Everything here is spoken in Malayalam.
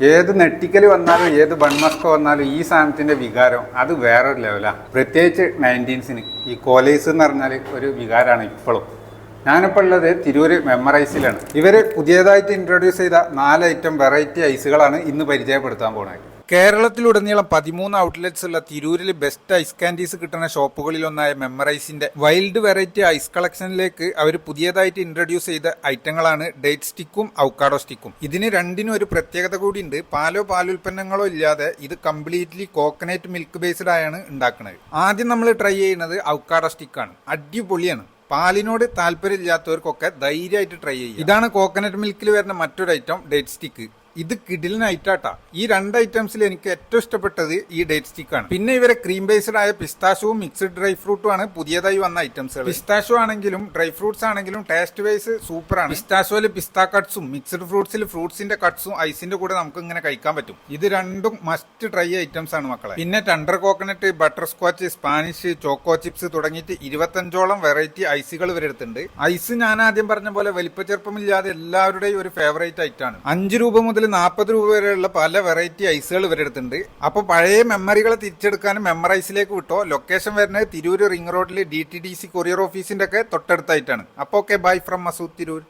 ഏത് നെട്ടിക്കൽ വന്നാലും ഏത് ബൺമസ്കോ വന്നാലും ഈ സാധനത്തിന്റെ വികാരം അത് വേറൊരു ലെവലാണ് പ്രത്യേകിച്ച് നയന്റീൻസിന് ഈ കോലേസ് എന്ന് പറഞ്ഞാൽ ഒരു വികാരമാണ് ഇപ്പോഴും ഞാനിപ്പോൾ ഉള്ളത് തിരൂര് മെമ്മറൈസിലാണ് ഇവർ പുതിയതായിട്ട് ഇൻട്രൊഡ്യൂസ് ചെയ്ത നാല് ഐറ്റം വെറൈറ്റി ഐസുകളാണ് ഇന്ന് പരിചയപ്പെടുത്താൻ പോകുന്നത് കേരളത്തിലുടനീളം പതിമൂന്ന് ഔട്ട്ലെറ്റ്സ് ഉള്ള തിരൂരിൽ ബെസ്റ്റ് ഐസ് കാൻഡീസ് കിട്ടുന്ന ഷോപ്പുകളിലൊന്നായ മെമ്മറൈസിന്റെ വൈൽഡ് വെറൈറ്റി ഐസ് കളക്ഷനിലേക്ക് അവർ പുതിയതായിട്ട് ഇൻട്രൊഡ്യൂസ് ചെയ്ത ഐറ്റങ്ങളാണ് ഡേറ്റ് സ്റ്റിക്കും ഔക്കാഡോ സ്റ്റിക്കും ഇതിന് രണ്ടിനും ഒരു പ്രത്യേകത കൂടിയുണ്ട്. പാലോ പാലുൽപ്പന്നങ്ങളോ ഇല്ലാതെ ഇത് കംപ്ലീറ്റ്ലി കോക്കനറ്റ് മിൽക്ക് ബേസ്ഡ് ആയാണ് ഉണ്ടാക്കുന്നത്. ആദ്യം നമ്മൾ ട്രൈ ചെയ്യുന്നത് ഔക്കാഡോ സ്റ്റിക്കാണ് അടിപൊളിയാണ്. പാലിനോട് താല്പര്യമില്ലാത്തവർക്കൊക്കെ ധൈര്യമായിട്ട് ട്രൈ ചെയ്യും ഇതാണ് കോക്കനട്ട് മിൽക്കിൽ വരുന്ന മറ്റൊരു ഐറ്റം ഡേറ്റ് സ്റ്റിക്ക് ഇത് കിഡിലിന് നൈറ്റാട്ടാ ഈ രണ്ട് ഐറ്റംസിൽ എനിക്ക് ഏറ്റവും ഇഷ്ടപ്പെട്ടത് ഈ ഡേറ്റ് സ്റ്റിക്ക് ആണ് പിന്നെ ഇവരെ ക്രീം ബേസ്ഡ് ആയ പിസ്താശുവും മിക്സ്ഡ് ഡ്രൈ ഫ്രൂട്ടും ആണ് പുതിയതായി വന്ന ഐറ്റംസ് പിസ്താശു ആണെങ്കിലും ഡ്രൈ ഫ്രൂട്ട്സ് ആണെങ്കിലും ടേസ്റ്റ് വൈസ് സൂപ്പർ ആണ്. പിസ്താഷോയിൽ പിസ്ത കട്ട്സും മിക്സ്ഡ് ഫ്രൂട്ട്സിൽ ഫ്രൂട്ട്സിന്റെ കട്ട്സും ഐസിന്റെ കൂടെ നമുക്ക് ഇങ്ങനെ കഴിക്കാൻ പറ്റും. ഇത് രണ്ടും മസ്റ്റ് ട്രൈ ഐറ്റംസ് ആണ് മക്കളെ. പിന്നെ tender coconut butterscotch Spanish choco chips തുടങ്ങിയിട്ട് ഇരുപത്തഞ്ചോളം വെറൈറ്റി ഐസുകൾ വരെടുത്തുണ്ട് ഐസ് ഞാൻ ആദ്യം പറഞ്ഞ പോലെ വലിപ്പ ചെറുപ്പമില്ലാതെ എല്ലാവരുടെയും ഒരു ഫേവറേറ്റ് ഐറ്റാണ്. അഞ്ച് രൂപ മുതൽ നാൽപ്പത് രൂപ വരെയുള്ള പല വെറൈറ്റി ഐസുകൾ ഇവരെടുത്തുണ്ട് അപ്പോൾ പഴയ മെമ്മറികളെ തിരിച്ചെടുക്കാനും മെമ്മറൈസിലേക്ക് വിട്ടോ? ലൊക്കേഷൻ വരുന്നത് തിരൂര് റിംഗ് റോഡിൽ D T D C courier ഓഫീസിന്റെ ഒക്കെ തൊട്ടടുത്തായിട്ടാണ്. അപ്പോൾ okay bye from Masood Tirur